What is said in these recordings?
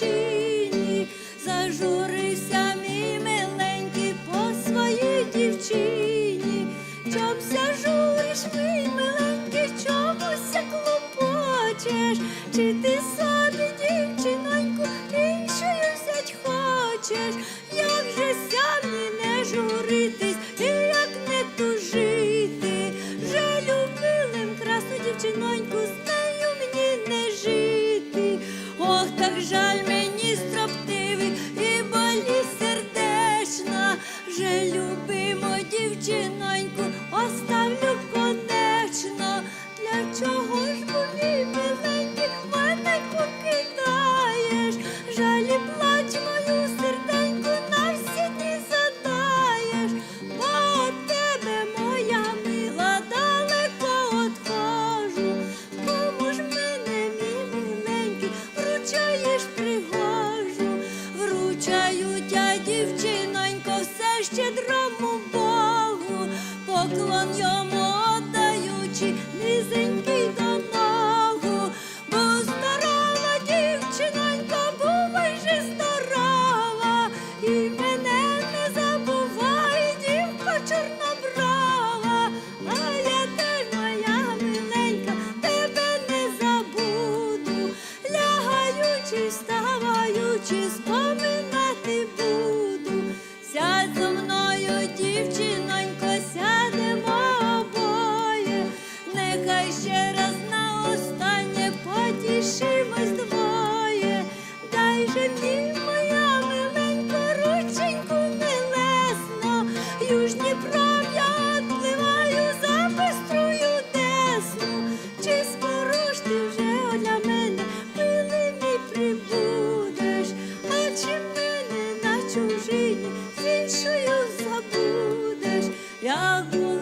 дівчині, зажурився мій миленький по своїй дівчині, чом ся журиш, мій миленький, чомуся клопочеш, чи ти щедрому Богу, поклон йому даючи низенький. іншою забудеш, як Бог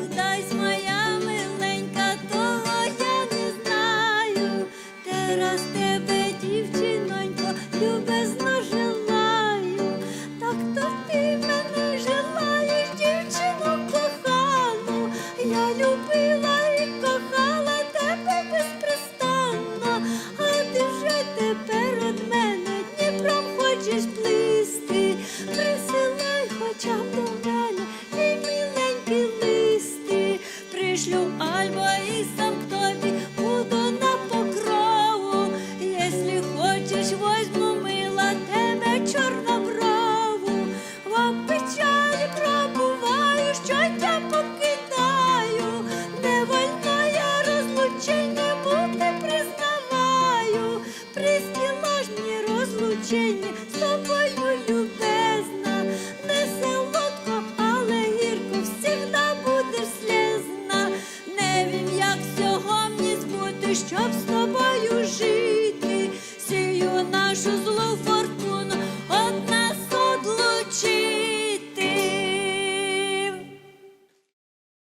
моя миленька, того я не знаю, Тераз тебе, дівчинонько, любезно желаю, так то ти мене желаєш, дівчину кохану, я любила ріко. життя покидаю, де вольна я буде, признаваю, приспіла розлучення з тобою любезна, не солодко, але гірко всігда будеш слізна. Не вім, як сьогодні щоб з тобою.